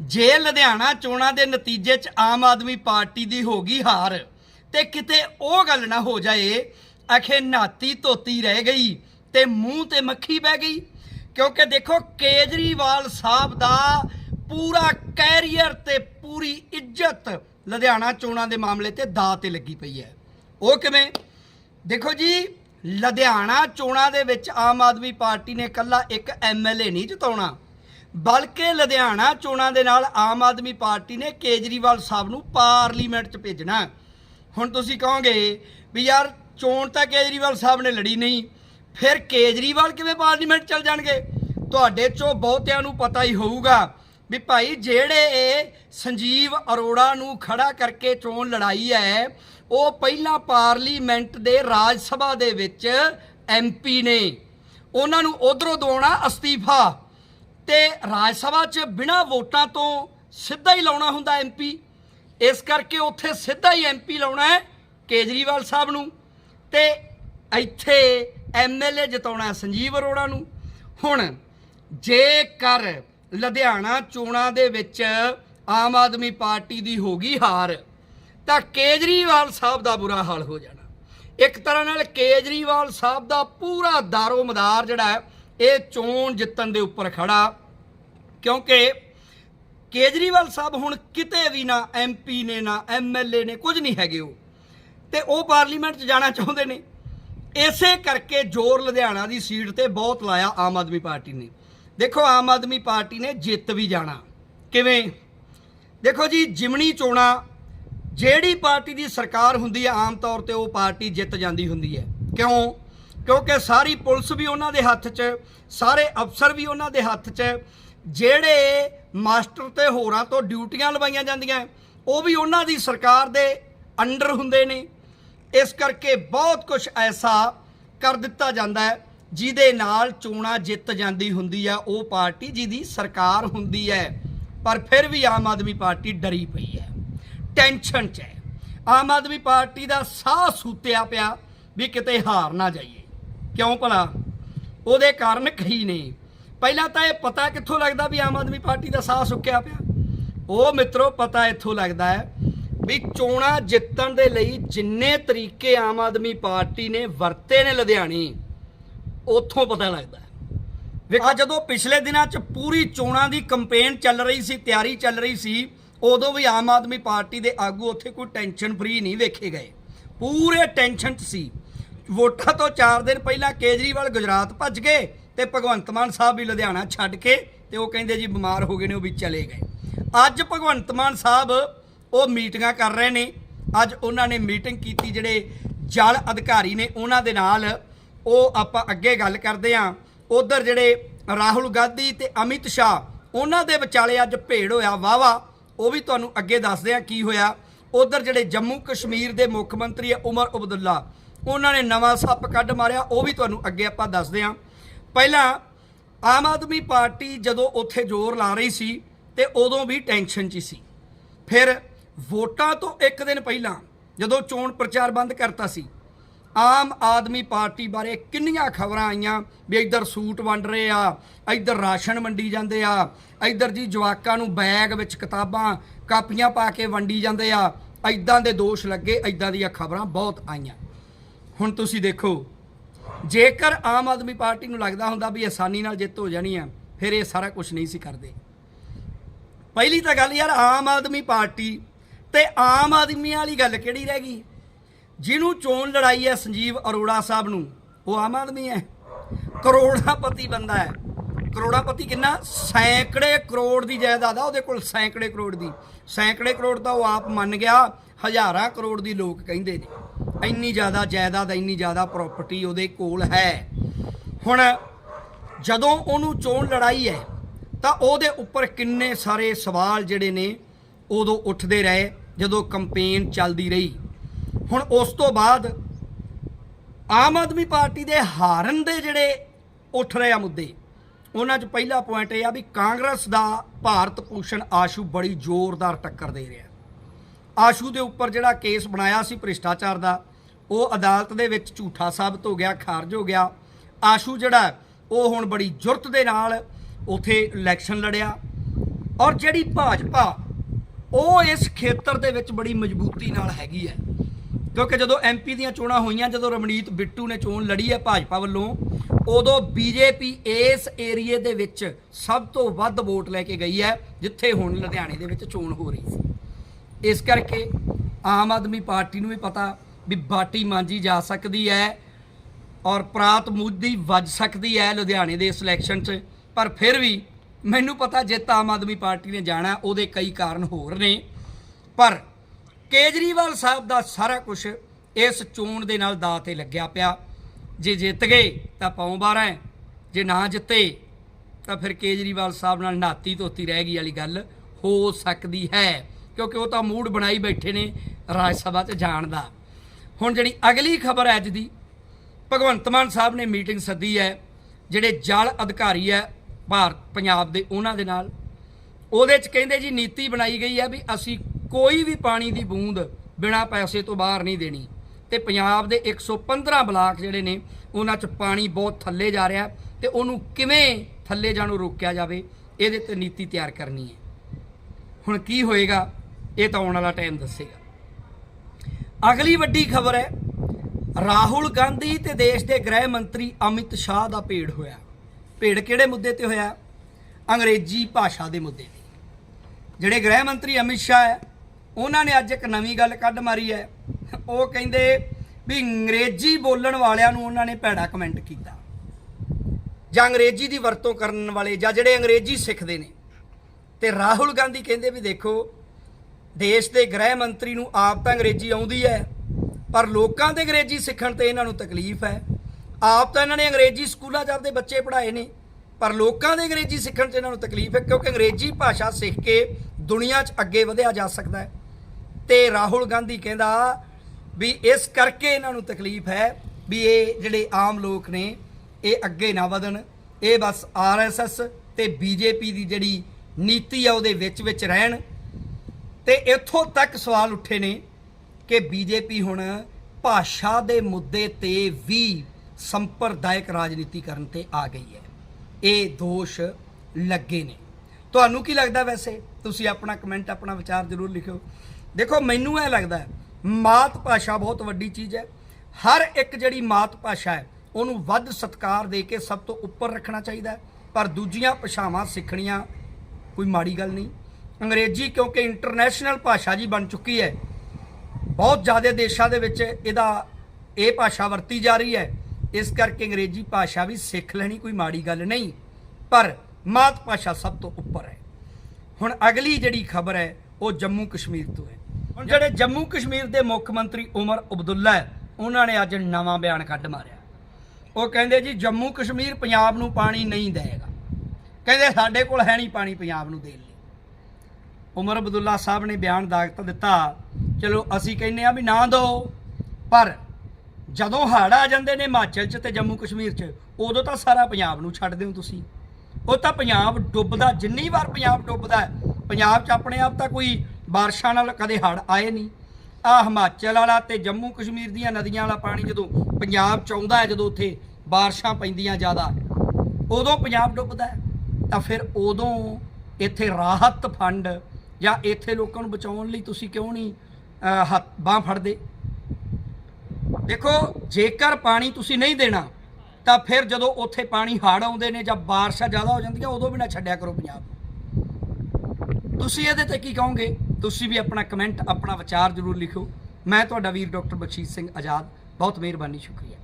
ਜੇ ਲੁਧਿਆਣਾ ਚੋਣਾਂ ਦੇ ਨਤੀਜੇ 'ਚ ਆਮ ਆਦਮੀ ਪਾਰਟੀ ਦੀ ਹੋ ਗਈ ਹਾਰ, ਤੇ ਕਿਤੇ ਉਹ ਗੱਲ ਨਾ ਹੋ ਜਾਏ, ਅਖੇ ਨਾਤੀ ਧੋਤੀ ਰਹਿ ਗਈ ਤੇ ਮੂੰਹ ਤੇ ਮੱਖੀ ਬਹਿ ਗਈ। ਕਿਉਂਕਿ ਦੇਖੋ, ਕੇਜਰੀਵਾਲ ਸਾਹਿਬ ਦਾ ਪੂਰਾ ਕੈਰੀਅਰ ਤੇ ਪੂਰੀ ਇੱਜ਼ਤ ਲੁਧਿਆਣਾ ਚੋਣਾਂ ਦੇ ਮਾਮਲੇ ਤੇ ਦਾ ਤੇ ਲੱਗੀ ਪਈ ਹੈ। ਉਹ ਕਿਵੇਂ? ਦੇਖੋ ਜੀ, ਲੁਧਿਆਣਾ ਚੋਣਾਂ ਦੇ ਵਿੱਚ ਆਮ ਆਦਮੀ ਪਾਰਟੀ ਨੇ ਕੱਲਾ ਇੱਕ ਐਮਐਲਏ ਨਹੀਂ ਜਿਤਾਉਣਾ। ਬਲਕਿ ਲੁਧਿਆਣਾ ਚੋਣਾਂ ਦੇ ਨਾਲ ਆਮ ਆਦਮੀ ਪਾਰਟੀ ਨੇ ਕੇਜਰੀਵਾਲ ਸਾਹਿਬ ਨੂੰ ਪਾਰਲੀਮੈਂਟ 'ਚ ਭੇਜਣਾ। ਹੁਣ ਤੁਸੀਂ ਕਹੋਗੇ ਵੀ ਯਾਰ ਚੋਣ ਤਾਂ ਕੇਜਰੀਵਾਲ ਸਾਹਿਬ ਨੇ ਲੜੀ ਨਹੀਂ, ਫਿਰ ਕੇਜਰੀਵਾਲ ਕਿਵੇਂ ਪਾਰਲੀਮੈਂਟ ਚਲ ਜਾਣਗੇ? ਤੁਹਾਡੇ ਚੋਂ ਬਹੁਤਿਆਂ ਨੂੰ ਪਤਾ ਹੀ ਹੋਊਗਾ ਵੀ ਭਾਈ ਜਿਹੜੇ ਇਹ ਸੰਜੀਵ ਅਰੋੜਾ ਨੂੰ ਖੜਾ ਕਰਕੇ ਚੋਣ ਲੜਾਈ ਹੈ, ਉਹ ਪਹਿਲਾਂ ਪਾਰਲੀਮੈਂਟ ਦੇ ਰਾਜ ਸਭਾ ਦੇ ਵਿੱਚ ਐਮਪੀ ਨੇ। ਉਹਨਾਂ ਨੂੰ ਉਧਰੋਂ ਦਵਾਉਣਾ ਅਸਤੀਫਾ। ਤੇ ਰਾਜ ਸਭਾ 'ਚ ਬਿਨਾਂ ਵੋਟਾਂ ਤੋਂ ਸਿੱਧਾ ਹੀ ਲਾਉਣਾ ਹੁੰਦਾ ਐਮਪੀ ਇਸ ਕਰਕੇ ਉੱਥੇ ਸਿੱਧਾ ਹੀ ਐਮਪੀ ਲਾਉਣਾ ਹੈ ਕੇਜਰੀਵਾਲ ਸਾਹਿਬ ਨੂੰ ਤੇ ਇੱਥੇ ਐਮਐਲਏ ਜਿਤਾਉਣਾ ਸੰਜੀਵ ਅਰੋੜਾ ਨੂੰ। ਹੁਣ ਜੇਕਰ ਲੁਧਿਆਣਾ ਚੋਣਾਂ ਦੇ ਵਿੱਚ ਆਮ ਆਦਮੀ ਪਾਰਟੀ ਦੀ ਹੋ ਗਈ ਹਾਰ, ਤਾਂ ਕੇਜਰੀਵਾਲ ਸਾਹਿਬ ਦਾ ਬੁਰਾ ਹਾਲ ਹੋ ਜਾਣਾ। ਇੱਕ ਤਰ੍ਹਾਂ ਨਾਲ ਕੇਜਰੀਵਾਲ ਸਾਹਿਬ ਦਾ ਪੂਰਾ ਦਾਰੋ ਮਦਾਰ ਜਿਹੜਾ ਹੈ ਇਹ ਚੋਣ ਜਿੱਤਣ ਦੇ ਉੱਪਰ ਖੜਾ, ਕਿਉਂਕਿ ਕੇਜਰੀਵਾਲ ਸਾਹਿਬ ਹੁਣ ਕਿਤੇ ਵੀ ਨਾ ਐਮਪੀ ਨੇ ਨਾ ਐਮਐਲਏ ਨੇ, ਕੁਝ ਨਹੀਂ ਹੈਗੇ ਉਹ। ਤੇ ਉਹ ਪਾਰਲੀਮੈਂਟ 'ਚ ਜਾਣਾ ਚਾਹੁੰਦੇ ਨੇ। ਇਸੇ ਕਰਕੇ ਜ਼ੋਰ ਲੁਧਿਆਣਾ ਦੀ ਸੀਟ ਤੇ ਬਹੁਤ ਲਾਇਆ ਆਮ ਆਦਮੀ ਪਾਰਟੀ ਨੇ। ਦੇਖੋ, ਆਮ ਆਦਮੀ ਪਾਰਟੀ ਨੇ ਜਿੱਤ ਵੀ ਜਾਣਾ। ਕਿਵੇਂ? ਦੇਖੋ ਜੀ, ਜਿਮਣੀ ਚੋਣਾ, ਜਿਹੜੀ ਪਾਰਟੀ ਦੀ ਸਰਕਾਰ ਹੁੰਦੀ ਹੈ, ਆਮ ਤੌਰ ਤੇ ਉਹ ਪਾਰਟੀ ਜਿੱਤ ਜਾਂਦੀ ਹੁੰਦੀ ਹੈ। ਕਿਉਂ? ਕਿਉਂਕਿ ਸਾਰੀ ਪੁਲਿਸ ਵੀ ਉਹਨਾਂ ਦੇ ਹੱਥ 'ਚ, ਸਾਰੇ ਅਫਸਰ ਵੀ ਉਹਨਾਂ ਦੇ ਹੱਥ 'ਚ, ਜਿਹੜੇ ਮਾਸਟਰ ਤੇ ਹੋਰਾਂ ਤੋਂ ਡਿਊਟੀਆਂ ਲਵਾਈਆਂ ਜਾਂਦੀਆਂ, ਉਹ ਵੀ ਉਹਨਾਂ ਦੀ ਸਰਕਾਰ ਦੇ ਅੰਡਰ ਹੁੰਦੇ ਨੇ। ਇਸ ਕਰਕੇ ਬਹੁਤ ਕੁਝ ਐਸਾ ਕਰ ਦਿੱਤਾ ਜਾਂਦਾ ਹੈ, ਜਿਹਦੇ ਨਾਲ ਚੋਣਾਂ ਜਿੱਤ ਜਾਂਦੀ ਹੁੰਦੀ ਆ ਉਹ ਪਾਰਟੀ ਜਿਹਦੀ ਸਰਕਾਰ ਹੁੰਦੀ ਹੈ, ਪਰ ਫਿਰ ਵੀ ਆਮ ਆਦਮੀ ਪਾਰਟੀ ਡਰੀ ਪਈ ਹੈ, ਟੈਨਸ਼ਨ 'ਚ ਹੈ। ਆਮ ਆਦਮੀ ਪਾਰਟੀ ਦਾ ਸਾਹ ਸੂਤਿਆ ਪਿਆ ਵੀ ਕਿਤੇ ਹਾਰ ਨਾ ਜਾਈਏ। ਕਿਉਂ ਭਲਾ? ਉਹਦੇ ਕਾਰਨ ਕਈ ਨੇ। ਪਹਿਲਾਂ ਤਾਂ ਇਹ ਪਤਾ ਕਿੱਥੋਂ ਲੱਗਦਾ ਵੀ ਆਮ ਆਦਮੀ ਪਾਰਟੀ ਦਾ ਸਾਹ ਸੁੱਕਿਆ ਪਿਆ? ਉਹ ਮਿੱਤਰੋ, ਪਤਾ ਇੱਥੋਂ ਲੱਗਦਾ ਹੈ ਵੀ ਚੋਣਾਂ ਜਿੱਤਣ ਦੇ ਲਈ ਜਿੰਨੇ ਤਰੀਕੇ ਆਮ ਆਦਮੀ ਪਾਰਟੀ ਨੇ ਵਰਤੇ ਨੇ ਲੁਧਿਆਣੇ, ਉੱਥੋਂ ਪਤਾ ਲੱਗਦਾ ਹੈ। ਵੇਖੋ, ਜਦੋਂ ਪਿਛਲੇ ਦਿਨਾਂ 'ਚ ਪੂਰੀ ਚੋਣਾਂ ਦੀ ਕੰਪੇਨ ਚੱਲ ਰਹੀ ਸੀ, ਤਿਆਰੀ ਚੱਲ ਰਹੀ ਸੀ, ਉਦੋਂ ਵੀ ਆਮ ਆਦਮੀ ਪਾਰਟੀ ਦੇ ਆਗੂ ਉੱਥੇ ਕੋਈ ਟੈਨਸ਼ਨ ਫਰੀ ਨਹੀਂ ਵੇਖੇ ਗਏ। ਪੂਰੇ ਟੈਨਸ਼ਨ 'ਚ ਸੀ। ਵੋਟਾਂ ਤੋਂ 4 ਦਿਨ ਪਹਿਲਾਂ ਕੇਜਰੀਵਾਲ ਗੁਜਰਾਤ ਭੱਜ ਗਏ ਤੇ ਭਗਵੰਤ ਮਾਨ ਸਾਹਿਬ ਵੀ ਲੁਧਿਆਣਾ ਛੱਡ ਕੇ ਤੇ ਉਹ ਕਹਿੰਦੇ ਜੀ ਬਿਮਾਰ ਹੋ ਗਏ ਨੇ, ਉਹ ਵੀ ਚਲੇ ਗਏ। ਅੱਜ ਭਗਵੰਤ ਮਾਨ ਸਾਹਿਬ ਉਹ ਮੀਟਿੰਗਾਂ ਕਰ ਰਹੇ ਨੇ। ਅੱਜ ਉਹਨਾਂ ਨੇ ਮੀਟਿੰਗ ਕੀਤੀ ਜਿਹੜੇ ਜਲ ਅਧਿਕਾਰੀ ਨੇ, ਉਹਨਾਂ ਦੇ ਨਾਲ ਉਹ ਆਪਾਂ ਅੱਗੇ ਗੱਲ ਕਰਦੇ ਆਂ ਉਧਰ ਜਿਹੜੇ ਰਾਹੁਲ ਗਾਂਧੀ ਤੇ ਅਮਿਤ ਸ਼ਾਹ, ਉਹਨਾਂ ਦੇ ਵਿਚਾਲੇ ਅੱਜ ਭੇੜ ਹੋਇਆ ਵਾਵਾ ਉਹ ਵੀ ਤੁਹਾਨੂੰ ਅੱਗੇ ਦੱਸਦੇ ਆ ਕੀ ਹੋਇਆ। ਉਧਰ ਜਿਹੜੇ ਜੰਮੂ ਕਸ਼ਮੀਰ ਦੇ ਮੁੱਖ ਮੰਤਰੀ ਆ ਉਮਰ ਅਬਦੁੱਲਾ ਉਹਨਾਂ ਨੇ ਨਵਾਂ ਸੱਪ ਕੱਢ ਮਾਰਿਆ, ਉਹ ਵੀ ਤੁਹਾਨੂੰ ਅੱਗੇ ਆਪਾਂ ਦੱਸਦੇ ਹਾਂ। ਪਹਿਲਾਂ ਆਮ ਆਦਮੀ ਪਾਰਟੀ ਜਦੋਂ ਉੱਥੇ ਜ਼ੋਰ ਲਾ ਰਹੀ ਸੀ ਤੇ ਉਦੋਂ ਵੀ ਟੈਨਸ਼ਨ 'ਚ ਹੀ ਸੀ। ਫਿਰ ਵੋਟਾਂ ਤੋਂ ਇੱਕ ਦਿਨ ਪਹਿਲਾਂ ਜਦੋਂ ਚੋਣ ਪ੍ਰਚਾਰ ਬੰਦ ਕਰਤਾ ਸੀ, ਆਮ ਆਦਮੀ ਪਾਰਟੀ ਬਾਰੇ ਕਿੰਨੀਆਂ ਖਬਰਾਂ ਆਈਆਂ ਵੀ ਇੱਧਰ ਸੂਟ ਵੰਡ ਰਹੇ ਆ, ਇੱਧਰ ਰਾਸ਼ਨ ਵੰਡੀ ਜਾਂਦੇ ਆ, ਇੱਧਰ ਜੀ ਜਵਾਕਾਂ ਨੂੰ ਬੈਗ ਵਿੱਚ ਕਿਤਾਬਾਂ, ਕਾਪੀਆਂ ਪਾ ਕੇ ਵੰਡੀ ਜਾਂਦੇ ਆ ਐਦਾਂ ਦੇ ਦੋਸ਼ ਲੱਗੇ ਐਦਾਂ ਦੀਆਂ ਖਬਰਾਂ ਬਹੁਤ ਆਈਆਂ। ਹੁਣ ਤੁਸੀਂ ਦੇਖੋ, ਜੇਕਰ ਆਮ ਆਦਮੀ ਪਾਰਟੀ ਨੂੰ ਲੱਗਦਾ ਹੁੰਦਾ ਵੀ ਆਸਾਨੀ ਨਾਲ ਜਿੱਤ ਹੋ ਜਾਣੀ ਆ, ਫਿਰ ਇਹ ਸਾਰਾ ਕੁਝ ਨਹੀਂ ਸੀ ਕਰਦੇ। ਪਹਿਲੀ ਤਾਂ ਗੱਲ ਯਾਰ, ਆਮ ਆਦਮੀ ਪਾਰਟੀ ਤੇ ਆਮ ਆਦਮੀ ਵਾਲੀ ਗੱਲ ਕਿਹੜੀ ਰਹਿ ਗਈ? ਜਿਹਨੂੰ ਚੋਣ ਲੜਾਈ ਹੈ ਸੰਜੀਵ ਅਰੋੜਾ ਸਾਹਿਬ ਨੂੰ, ਉਹ ਆਮ ਆਦਮੀ ਹੈ। ਕਰੋੜਾਪਤੀ ਬੰਦਾ ਹੈ। ਕਰੋੜਾਪਤੀ ਕਿੰਨਾ? ਸੈਂਕੜੇ ਕਰੋੜ ਦੀ ਜਾਇਦਾਦ ਆ ਉਹਦੇ ਕੋਲ, ਸੈਂਕੜੇ ਕਰੋੜ ਦੀ। ਸੈਂਕੜੇ ਕਰੋੜ ਤਾਂ ਉਹ ਆਪ ਮੰਨ ਗਿਆ, ਹਜ਼ਾਰਾਂ ਕਰੋੜ ਦੀ ਲੋਕ ਕਹਿੰਦੇ ਨੇ। ਇੰਨੀ ਜ਼ਿਆਦਾ ਜਾਇਦਾਦ, ਇੰਨੀ ਜ਼ਿਆਦਾ ਪ੍ਰਾਪਰਟੀ ਉਹਦੇ ਕੋਲ ਹੈ। ਹੁਣ ਜਦੋਂ ਉਹਨੂੰ ਚੋਣ ਲੜਾਈ ਹੈ, ਤਾਂ ਉਹਦੇ ਉੱਪਰ ਕਿੰਨੇ ਸਾਰੇ ਸਵਾਲ ਜਿਹੜੇ ਨੇ ਉਦੋਂ ਉੱਠਦੇ ਰਹੇ, ਜਦੋਂ ਕੰਪੇਨ ਚੱਲਦੀ ਰਹੀ। ਹੁਣ ਉਸ ਤੋਂ ਬਾਅਦ ਆਮ ਆਦਮੀ ਪਾਰਟੀ ਦੇ ਹਾਰਨ ਦੇ ਜਿਹੜੇ ਉੱਠ ਰਹੇ ਆ ਮੁੱਦੇ, ਉਹਨਾਂ 'ਚ ਪਹਿਲਾ ਪੁਆਇੰਟ ਇਹ ਆ ਵੀ ਕਾਂਗਰਸ ਦਾ ਭਾਰਤ ਭੂਸ਼ਣ ਆਸ਼ੂ ਬੜੀ ਜ਼ੋਰਦਾਰ ਟੱਕਰ ਦੇ ਰਿਹਾ। ਆਸ਼ੂ ਦੇ ਉੱਪਰ ਜਿਹੜਾ ਕੇਸ ਬਣਾਇਆ ਸੀ ਭ੍ਰਿਸ਼ਟਾਚਾਰ ਦਾ, ਉਹ ਅਦਾਲਤ ਦੇ ਵਿੱਚ ਝੂਠਾ ਸਾਬਤ ਹੋ ਗਿਆ, ਖਾਰਜ ਹੋ ਗਿਆ। ਆਸ਼ੂ ਜਿਹੜਾ ਉਹ ਹੁਣ ਬੜੀ ਜੁਰਤ ਦੇ ਨਾਲ ਉਥੇ ਇਲੈਕਸ਼ਨ ਲੜਿਆ। ਔਰ ਜਿਹੜੀ ਭਾਜਪਾ, ਉਹ ਇਸ ਖੇਤਰ ਦੇ ਵਿੱਚ ਬੜੀ ਮਜ਼ਬੂਤੀ ਨਾਲ ਹੈਗੀ ਹੈ। ਕਿਉਂਕਿ ਜਦੋਂ ਐਮਪੀ ਦੀਆਂ ਚੋਣਾਂ ਹੋਈਆਂ, ਜਦੋਂ ਰਮਣੀਤ ਬਿੱਟੂ ਨੇ ਚੋਣ ਲੜੀ ਹੈ ਭਾਜਪਾ ਵੱਲੋਂ, ਉਦੋਂ ਬੀਜੇਪੀ ਇਸ ਏਰੀਏ ਦੇ ਵਿੱਚ ਸਭ ਤੋਂ ਵੱਧ ਵੋਟ ਲੈ ਕੇ ਗਈ ਹੈ, ਜਿੱਥੇ ਹੁਣ ਲੁਧਿਆਣੇ ਦੇ ਵਿੱਚ ਚੋਣ ਹੋ ਰਹੀ ਸੀ। ਇਸ ਕਰਕੇ ਆਮ ਆਦਮੀ ਪਾਰਟੀ ਨੂੰ ਵੀ ਪਤਾ ਵੀ ਬਾਟੀ ਮਾਂਜੀ ਜਾ ਸਕਦੀ ਹੈ ਔਰ ਪ੍ਰਾਤ ਮੁੱਦੀ ਵੱਜ ਸਕਦੀ ਹੈ ਲੁਧਿਆਣੇ ਦੇ ਇਸ ਇਲੈਕਸ਼ਨ 'ਚ। ਪਰ ਫਿਰ ਵੀ ਮੈਨੂੰ ਪਤਾ ਜਿੱਤ ਆਮ ਆਦਮੀ ਪਾਰਟੀ ਨੇ ਜਾਣਾ, ਉਹਦੇ ਕਈ ਕਾਰਨ ਹੋਰ ਨੇ। ਪਰ ਕੇਜਰੀਵਾਲ ਸਾਹਿਬ ਦਾ ਸਾਰਾ ਕੁਝ ਇਸ ਚੋਣ ਦੇ ਨਾਲ ਦਾ ਤੇ ਲੱਗਿਆ ਪਿਆ। ਜੇ ਜਿੱਤ ਗਏ ਤਾਂ ਪੌਂ 12 ਹੈ, ਜੇ ਨਾ ਜਿੱਤੇ ਤਾਂ ਫਿਰ ਕੇਜਰੀਵਾਲ ਸਾਹਿਬ ਨਾਲ ਨਾਤੀ ਧੋਤੀ ਰਹਿ ਗਈ ਵਾਲੀ ਗੱਲ ਹੋ ਸਕਦੀ ਹੈ। ਕਿਉਂਕਿ ਉਹ ਤਾਂ ਮੂਡ ਬਣਾਈ ਬੈਠੇ ਨੇ ਰਾਜ ਸਭਾ 'ਚ ਜਾਣ ਦਾ। ਹੁਣ ਜਿਹੜੀ ਅਗਲੀ ਖਬਰ ਹੈ ਅੱਜ ਦੀ, ਭਗਵੰਤ ਮਾਨ ਸਾਹਿਬ ਨੇ ਮੀਟਿੰਗ ਸੱਦੀ ਹੈ, ਜਿਹੜੇ ਜਲ ਅਧਿਕਾਰੀ ਹੈ ਭਾਰਤ ਪੰਜਾਬ ਦੇ ਉਹਨਾਂ ਦੇ ਨਾਲ। ਉਹਦੇ 'ਚ ਕਹਿੰਦੇ ਜੀ, ਨੀਤੀ ਬਣਾਈ ਗਈ ਹੈ ਵੀ ਅਸੀਂ ਕੋਈ ਵੀ ਪਾਣੀ ਦੀ ਬੂੰਦ ਬਿਨਾਂ ਪੈਸੇ ਤੋਂ ਬਾਹਰ ਨਹੀਂ ਦੇਣੀ। ਤੇ ਪੰਜਾਬ ਦੇ 115 ਬਲਾਕ ਜਿਹੜੇ ਨੇ, ਉਹਨਾਂ 'ਚ ਪਾਣੀ ਬਹੁਤ ਥੱਲੇ ਜਾ ਰਿਹਾ ਤੇ ਉਹਨੂੰ ਕਿਵੇਂ ਥੱਲੇ ਜਾਣੋਂ ਰੋਕਿਆ ਜਾਵੇ, ਇਹਦੇ ਤੇ ਨੀਤੀ ਤਿਆਰ ਕਰਨੀ ਹੈ। ਹੁਣ ਕੀ ਹੋਏਗਾ? ਇਹ ਤਾਂ ਆਉਣ ਵਾਲਾ ਟਾਈਮ ਦੱਸੇਗਾ। ਅਗਲੀ ਵੱਡੀ ਖਬਰ ਹੈ, ਰਾਹੁਲ ਗਾਂਧੀ ਤੇ ਦੇਸ਼ ਦੇ ਗ੍ਰਹਿ ਮੰਤਰੀ ਅਮਿਤ ਸ਼ਾਹ ਦਾ ਭੇੜ ਹੋਇਆ। ਭੇੜ ਕਿਹੜੇ ਮੁੱਦੇ ਤੇ ਹੋਇਆ? ਅੰਗਰੇਜ਼ੀ ਭਾਸ਼ਾ ਦੇ ਮੁੱਦੇ ਤੇ। ਜਿਹੜੇ ਗ੍ਰਹਿ ਮੰਤਰੀ ਅਮਿਤ ਸ਼ਾਹ ਹੈ, ਉਹਨਾਂ ਨੇ ਅੱਜ ਇੱਕ ਨਵੀਂ ਗੱਲ ਕੱਢ ਮਾਰੀ ਹੈ। ਉਹ ਕਹਿੰਦੇ ਵੀ ਅੰਗਰੇਜ਼ੀ ਬੋਲਣ ਵਾਲਿਆਂ ਨੂੰ ਉਹਨਾਂ ਨੇ ਭੈੜਾ ਕਮੈਂਟ ਕੀਤਾ। ਜਾਂ ਅੰਗਰੇਜ਼ੀ ਦੀ ਵਰਤੋਂ ਕਰਨ ਵਾਲੇ ਜਾਂ ਜਿਹੜੇ ਅੰਗਰੇਜ਼ੀ ਸਿੱਖਦੇ ਨੇ। ਤੇ ਰਾਹੁਲ ਗਾਂਧੀ ਕਹਿੰਦੇ ਵੀ ਦੇਖੋ ਦੇਸ਼ ਦੇ ਗ੍ਰਹਿ ਮੰਤਰੀ ਨੂੰ ਆਪ ਤਾਂ ਅੰਗਰੇਜ਼ੀ ਆਉਂਦੀ ਹੈ, ਪਰ ਲੋਕਾਂ ਦੇ ਅੰਗਰੇਜ਼ੀ ਸਿੱਖਣ ਤੇ ਇਹਨਾਂ ਨੂੰ ਤਕਲੀਫ ਹੈ। ਆਪ ਤਾਂ ਇਹਨਾਂ ਨੇ ਅੰਗਰੇਜ਼ੀ ਸਕੂਲਾਂ 'ਚ ਆਪਦੇ ਬੱਚੇ ਪੜ੍ਹਾਏ ਨੇ, ਪਰ ਲੋਕਾਂ ਦੇ ਅੰਗਰੇਜ਼ੀ ਸਿੱਖਣ 'ਚ ਇਹਨਾਂ ਨੂੰ ਤਕਲੀਫ ਹੈ, ਕਿਉਂਕਿ ਅੰਗਰੇਜ਼ੀ ਭਾਸ਼ਾ ਸਿੱਖ ਕੇ ਦੁਨੀਆ 'ਚ ਅੱਗੇ ਵਧਿਆ ਜਾ ਸਕਦਾ ਹੈ। ਤੇ ਰਾਹੁਲ ਗਾਂਧੀ ਕਹਿੰਦਾ ਵੀ ਇਸ ਕਰਕੇ ਇਹਨਾਂ ਨੂੰ ਤਕਲੀਫ ਹੈ ਵੀ ਇਹ ਜਿਹੜੇ ਆਮ ਲੋਕ ਨੇ, ਇਹ ਅੱਗੇ ਨਾ ਵਧਣ। ਇਹ ਬਸ ਆਰਐਸਐਸ ਤੇ ਬੀਜੇਪੀ ਦੀ ਜਿਹੜੀ ਨੀਤੀ ਆ, ਉਹਦੇ ਵਿੱਚ ਵਿੱਚ ਰਹਿਣ। ਤੇ ਇੱਥੋਂ ਤੱਕ ਸਵਾਲ ਉੱਠੇ ਨੇ ਕਿ ਬੀਜੇਪੀ ਹੁਣ ਭਾਸ਼ਾ ਦੇ ਮੁੱਦੇ ਤੇ ਵੀ ਸੰਪਰਦਾਇਕ ਰਾਜਨੀਤੀ ਕਰਨ ਤੇ ਆ ਗਈ ਹੈ। ਇਹ ਦੋਸ਼ ਲੱਗੇ ਨੇ। ਤੁਹਾਨੂੰ ਕੀ ਲੱਗਦਾ ਵੈਸੇ? ਤੁਸੀਂ ਆਪਣਾ ਕਮੈਂਟ ਆਪਣਾ ਵਿਚਾਰ ਜ਼ਰੂਰ ਲਿਖਿਓ। ਦੇਖੋ, ਮੈਨੂੰ ਇਹ ਲੱਗਦਾ ਮਾਤ ਭਾਸ਼ਾ ਬਹੁਤ ਵੱਡੀ ਚੀਜ਼ ਹੈ। ਹਰ ਇੱਕ ਜਿਹੜੀ ਮਾਤ ਭਾਸ਼ਾ ਹੈ, ਉਹਨੂੰ ਵੱਧ ਸਤਿਕਾਰ ਦੇ ਕੇ ਸਭ ਤੋਂ ਉੱਪਰ ਰੱਖਣਾ ਚਾਹੀਦਾ ਪਰ ਦੂਜੀਆਂ ਭਾਸ਼ਾਵਾਂ ਸਿੱਖਣੀਆਂ ਕੋਈ ਮਾੜੀ ਗੱਲ ਨਹੀਂ। ਅੰਗਰੇਜ਼ੀ ਕਿਉਂਕਿ ਇੰਟਰਨੈਸ਼ਨਲ ਭਾਸ਼ਾ ਜੀ ਬਣ ਚੁੱਕੀ ਹੈ। ਬਹੁਤ ਜ਼ਿਆਦਾ ਦੇਸ਼ਾਂ ਦੇ ਵਿੱਚ ਇਹਦਾ ਇਹ ਭਾਸ਼ਾ ਵਰਤੀ ਜਾ ਰਹੀ ਹੈ। ਇਸ ਕਰਕੇ ਅੰਗਰੇਜ਼ੀ ਭਾਸ਼ਾ ਵੀ ਸਿੱਖ ਲੈਣੀ ਕੋਈ ਮਾੜੀ ਗੱਲ ਨਹੀਂ, ਪਰ ਮਾਤ ਭਾਸ਼ਾ ਸਭ ਤੋਂ ਉੱਪਰ ਹੈ। ਹੁਣ ਅਗਲੀ ਜਿਹੜੀ ਖਬਰ ਹੈ, ਉਹ ਜੰਮੂ ਕਸ਼ਮੀਰ ਤੋਂ ਹੈ। ਹੁਣ ਜਿਹੜੇ ਜੰਮੂ ਕਸ਼ਮੀਰ ਦੇ ਮੁੱਖ ਮੰਤਰੀ ਉਮਰ ਅਬਦੁੱਲਾ ਹੈ, ਉਹਨਾਂ ਨੇ ਅੱਜ ਨਵਾਂ ਬਿਆਨ ਕੱਢ ਮਾਰਿਆ। ਉਹ ਕਹਿੰਦੇ ਜੀ, ਜੰਮੂ ਕਸ਼ਮੀਰ ਪੰਜਾਬ ਨੂੰ ਪਾਣੀ ਨਹੀਂ ਦੇਗਾ ਕਹਿੰਦੇ ਸਾਡੇ ਕੋਲ ਹੈ ਨਹੀਂ ਪਾਣੀ, ਪੰਜਾਬ ਨੂੰ ਦੇਣ ਲਈ। ਉਮਰ ਅਬਦੁੱਲਾ ਸਾਹਿਬ ਨੇ ਬਿਆਨ ਦਾਗਤ ਦਿੱਤਾ। ਚਲੋ, ਅਸੀਂ ਕਹਿੰਨੇ ਆ ਵੀ ਨਾ ਦਿਓ ਪਰ ਜਦੋਂ ਹੜ੍ਹ ਆ ਜਾਂਦੇ ਨੇ ਹਿਮਾਚਲ 'ਚ ਤੇ ਜੰਮੂ ਕਸ਼ਮੀਰ 'ਚ, ਉਦੋਂ ਤਾਂ ਸਾਰਾ ਪੰਜਾਬ ਨੂੰ ਛੱਡ ਦਿਓ ਤੁਸੀਂ। ਉਹ ਤਾਂ ਪੰਜਾਬ ਡੁੱਬਦਾ, ਜਿੰਨੀ ਵਾਰ ਪੰਜਾਬ ਡੁੱਬਦਾ ਪੰਜਾਬ 'ਚ ਆਪਣੇ ਆਪ ਤਾਂ ਕੋਈ ਬਾਰਿਸ਼ਾਂ ਨਾਲ ਕਦੇ ਹੜ੍ਹ ਆਏ ਨਹੀਂ। ਆ ਹਿਮਾਚਲ ਵਾਲਾ ਤੇ ਜੰਮੂ ਕਸ਼ਮੀਰ ਦੀਆਂ ਨਦੀਆਂ ਵਾਲਾ ਪਾਣੀ ਜਦੋਂ ਪੰਜਾਬ 'ਚ ਆਉਂਦਾ ਹੈ, ਜਦੋਂ ਉੱਥੇ ਬਾਰਿਸ਼ਾਂ ਪੈਂਦੀਆਂ ਜ਼ਿਆਦਾ, ਉਦੋਂ ਪੰਜਾਬ ਡੁੱਬਦਾ ਤਾਂ ਫਿਰ ਉਦੋਂ ਇੱਥੇ ਰਾਹਤ ਫੰਡ ਜਾਂ ਇੱਥੇ ਲੋਕਾਂ ਨੂੰ ਬਚਾਉਣ ਲਈ ਤੁਸੀਂ ਕਿਉਂ ਨਹੀਂ ਹੱਥ, ਬਾਹ ਫੜਦੇ? ਦੇਖੋ, ਜੇਕਰ ਪਾਣੀ ਤੁਸੀਂ ਨਹੀਂ ਦੇਣਾ, ਤਾਂ ਫਿਰ ਜਦੋਂ ਉੱਥੇ ਪਾਣੀ ਹੜ੍ਹ ਆਉਂਦੇ ਨੇ ਜਾਂ ਬਾਰਿਸ਼ਾਂ ਜ਼ਿਆਦਾ ਹੋ ਜਾਂਦੀਆਂ, ਉਦੋਂ ਵੀ ਨਾ ਛੱਡਿਆ ਕਰੋ ਪੰਜਾਬ ਨੂੰ। ਤੁਸੀਂ ਇਹਦੇ ਤੇ ਕੀ ਕਹੋਗੇ? ਤੁਸੀਂ ਵੀ ਆਪਣਾ ਕਮੈਂਟ ਆਪਣਾ ਵਿਚਾਰ ਜ਼ਰੂਰ ਲਿਖੋ ਮੈਂ ਤੁਹਾਡਾ ਵੀਰ ਡਾਕਟਰ ਬਖਸ਼ੀਸ਼ ਸਿੰਘ ਆਜ਼ਾਦ। ਬਹੁਤ ਮਿਹਰਬਾਨੀ, ਸ਼ੁਕਰੀਆ।